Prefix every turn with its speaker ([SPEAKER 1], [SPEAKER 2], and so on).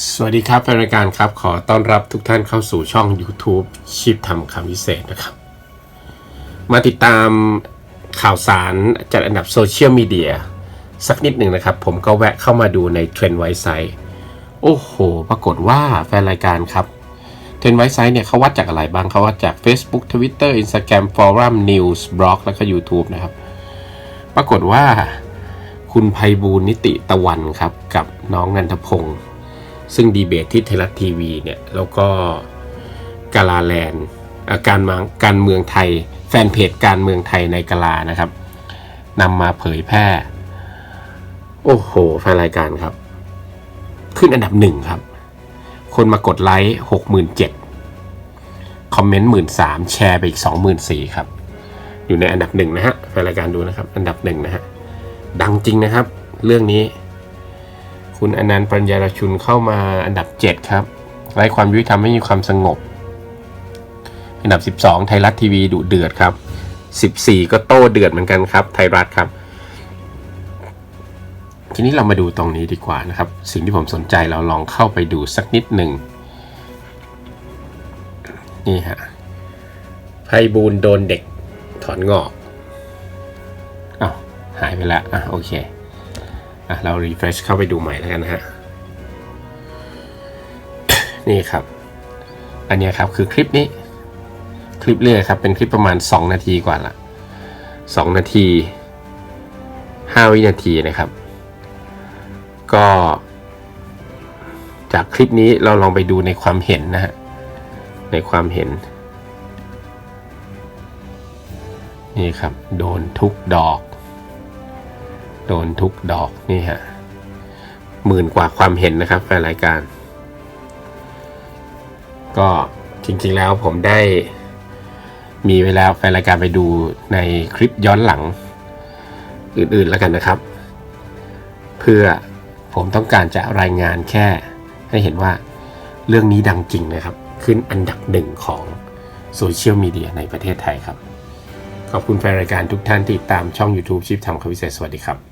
[SPEAKER 1] สวัสดีครับแฟนรายการครับ ขอต้อนรับทุกท่านเข้าสู่ช่อง YouTube ชีพทำคำวิเศษนะครับ มาติดตามข่าวสารจัดอันดับโซเชียลมีเดียสักนิดหนึ่งนะครับ ผมก็แวะเข้ามาดูในเทรนด์ไวซ์ไซต์โอ้โห ปรากฏว่าแฟนรายการครับเทรนด์ไวซ์ไซต์เนี่ยเขาวัดจากอะไรบ้างเขาวัดจาก Facebook Twitter Instagram Forum News Blog แล้วก็ YouTube นะครับ ปรากฏว่าคุณภัยบูลนิติตะวันครับ กับน้องนันทพงศ์ ซึ่งดีเบตที่ไทยรัฐทีวีเนี่ยแล้วก็กาลาแลนด์การเมืองการเมืองไทย แฟนเพจการเมืองไทยในกาลานะครับนำมาเผยแพร่ โอ้โหแฟนรายการครับ ขึ้นอันดับหนึ่งครับ คนมากดไลค์หกหมื่นเจ็ดคอมเมนต์หมื่นสามแชร์ไปอีกสองหมื่นสี่ครับ อยู่ในอันดับหนึ่งนะฮะแฟนรายการดูนะครับ อันดับหนึ่งนะฮะดังจริงนะครับ เรื่องนี้ คุณอนันต์ปัญญารชุนเข้ามาอันดับ 7 ครับไร้ความยุติธรรมไม่มีความสงบ อันดับ 12 ไทยรัฐทีวีดุเดือดครับ 14 ก็โต้เดือดเหมือนกันครับ ไทยรัฐครับ ทีนี้เรามาดูตรงนี้ดีกว่านะครับ สิ่งที่ผมสนใจเราลองเข้าไปดูสักนิดหนึ่งนี่ฮะไพบูลโดนเด็กถอนงอกอ้าวหายไปแล้วอะโอเค อะเรา refresh เข้าไปดูใหม่แล้วกันนะฮะ นี่ครับ อันเนี้ยครับคือคลิปนี้ คลิปเรื่อยครับ เป็นคลิปประมาณ 2 นาทีกว่าละ 2 นาที 5 วินาทีนะครับ ก็ จากคลิปนี้เราลองไปดูในความเห็นนะฮะ ในความเห็น นี่ครับ โดนทุกดอก โดนทุกดอกนี่ฮะหมื่นกว่าความเห็นนะครับแฟนรายการ ก็จริงๆแล้วผมได้มีเวลาแฟนรายการไปดูในคลิปย้อนหลัง อื่นๆแล้วกันนะครับ เพื่อผมต้องการจะรายงานแค่ให้เห็นว่าเรื่องนี้ดังจริงนะครับ ขึ้นอันดับหนึ่งของโซเชียลมีเดียในประเทศไทยครับ ขอบคุณแฟนรายการทุกท่านที่ติดตามช่อง YouTube ชิปทำคำวิเศษสวัสดีครับ